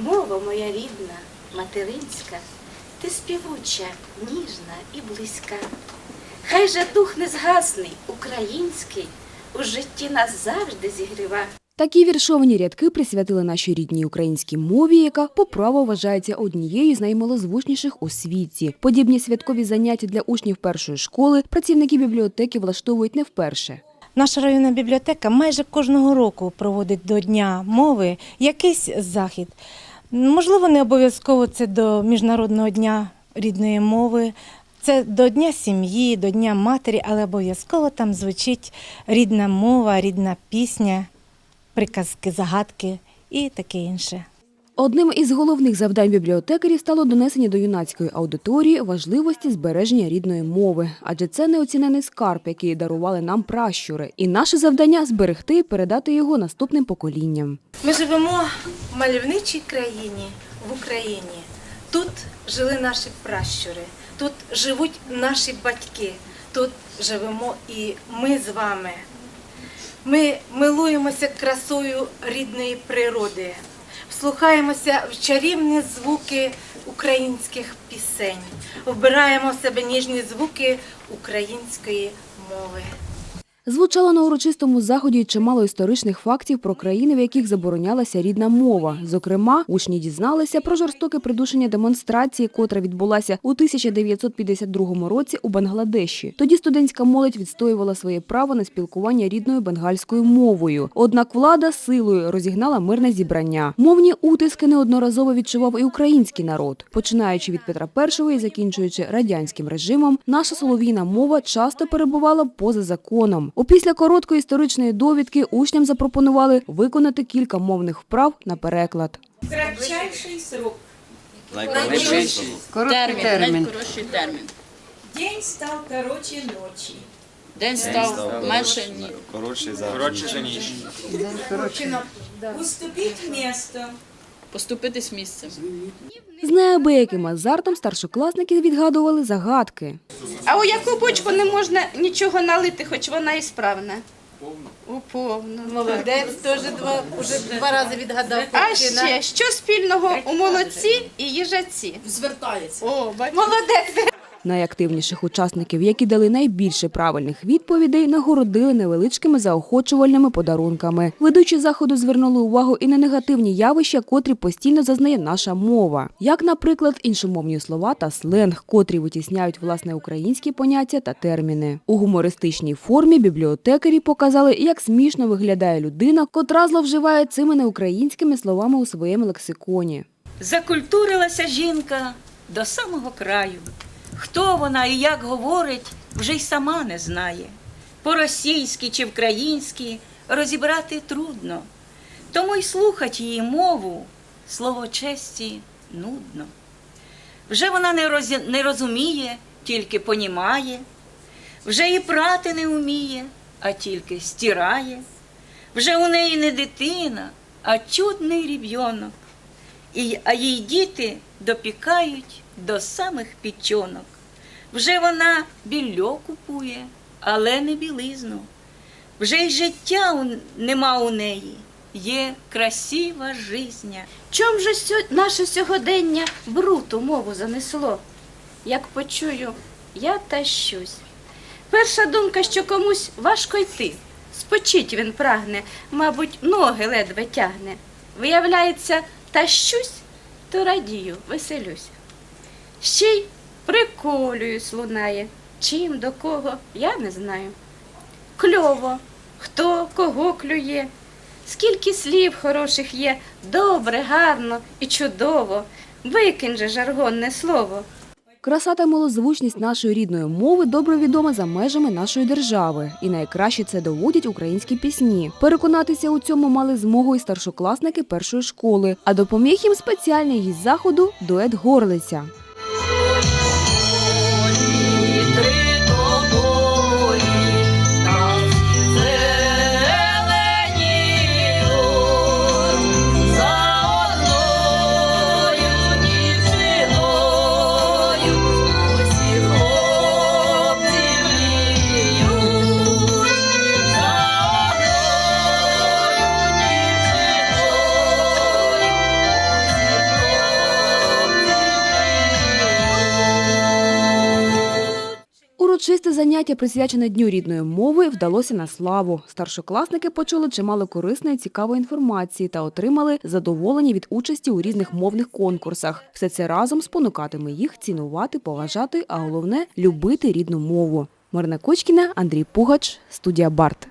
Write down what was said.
Мова моя рідна, материнська, ти співуча, ніжна і близька. Хай же дух не згасний, український, у житті нас завжди зігріва. Такі віршовані рядки присвятили нашій рідній українській мові, яка по праву вважається однією з наймалозвучніших у світі. Подібні святкові заняття для учнів першої школи працівники бібліотеки влаштовують не вперше. Наша районна бібліотека майже кожного року проводить до Дня мови якийсь захід. Можливо, не обов'язково це до Міжнародного дня рідної мови, це до Дня сім'ї, до Дня матері, але обов'язково там звучить рідна мова, рідна пісня, приказки, загадки і таке інше. Одним із головних завдань бібліотекарів стало донесення до юнацької аудиторії важливості збереження рідної мови, адже це неоцінений скарб, який дарували нам пращури. І наше завдання зберегти і передати його наступним поколінням. Ми живемо в мальовничій країні в Україні. Тут жили наші пращури, тут живуть наші батьки, тут живемо і ми з вами. Ми милуємося красою рідної природи, вслухаємося в чарівні звуки українських пісень, вбираємо в себе ніжні звуки української мови. Звучало на урочистому заході чимало історичних фактів про країни, в яких заборонялася рідна мова. Зокрема, учні дізналися про жорстоке придушення демонстрації, котра відбулася у 1952 році у Бангладеші. Тоді студентська молодь відстоювала своє право на спілкування рідною бенгальською мовою. Однак влада силою розігнала мирне зібрання. Мовні утиски неодноразово відчував і український народ. Починаючи від Петра І і закінчуючи радянським режимом, наша солов'їна мова часто перебувала поза законом. Опісля короткої історичної довідки учням запропонували виконати кілька мовних вправ на переклад. Кратчайший срок. Найкоротший термін. найкоротший термін. День стал короче ночи. День став менше ні. Коротший за Коротше ніж. Уступить место. Поступитись місцем. З неабияким азартом старшокласники відгадували загадки. А у яку бочку не можна нічого налити, хоч вона і справна? У повну. Молодець теж два, вже два рази відгадав. А ще, що спільного у молодці і їжаці? Звертається. О, молодець. Найактивніших учасників, які дали найбільше правильних відповідей, нагородили невеличкими заохочувальними подарунками. Ведучі заходу звернули увагу і на негативні явища, котрі постійно зазнає наша мова, як, наприклад, іншомовні слова та сленг, котрі витісняють власне українські поняття та терміни. У гумористичній формі бібліотекарі показали, як смішно виглядає людина, котра зловживає цими неукраїнськими словами у своєму лексиконі. Закультурилася жінка до самого краю. Хто вона і як говорить, вже й сама не знає. По-російськи чи вкраїнськи розібрати трудно. Тому й слухать її мову слово честі нудно. Вже вона не, розі... не розуміє, тільки понімає, вже і прати не вміє, а тільки стирає. Вже у неї не дитина, а чудний ріб'йонок. А їй діти допікають до самих пічонок. Вже вона більо купує, але не білизну. Вже й життя нема у неї, є красива жизня. Чом же сьо... наше сьогодення бруту мову занесло? Як почую, я тащусь. Перша думка, що комусь важко йти. Спочить він прагне, мабуть, ноги ледве тягне. Виявляється, тащусь, то радію, веселюсь. Ще й приколююсь лунає. Чим до кого, я не знаю. Кльово, хто кого клює. Скільки слів хороших є, добре, гарно і чудово. Викинь же жаргонне слово. Краса та милозвучність нашої рідної мови добре відома за межами нашої держави, і найкраще це доводять українські пісні. Переконатися у цьому мали змогу і старшокласники першої школи, а допоміг їм спеціальний гість заходу дует Горлиця. Урочисте заняття, присвячене Дню рідної мови, вдалося на славу. Старшокласники почули чимало корисної цікавої інформації та отримали задоволення від участі у різних мовних конкурсах. Все це разом спонукатиме їх цінувати, поважати, а головне любити рідну мову. Марина Кочкіна, Андрій Пугач, студія Барт.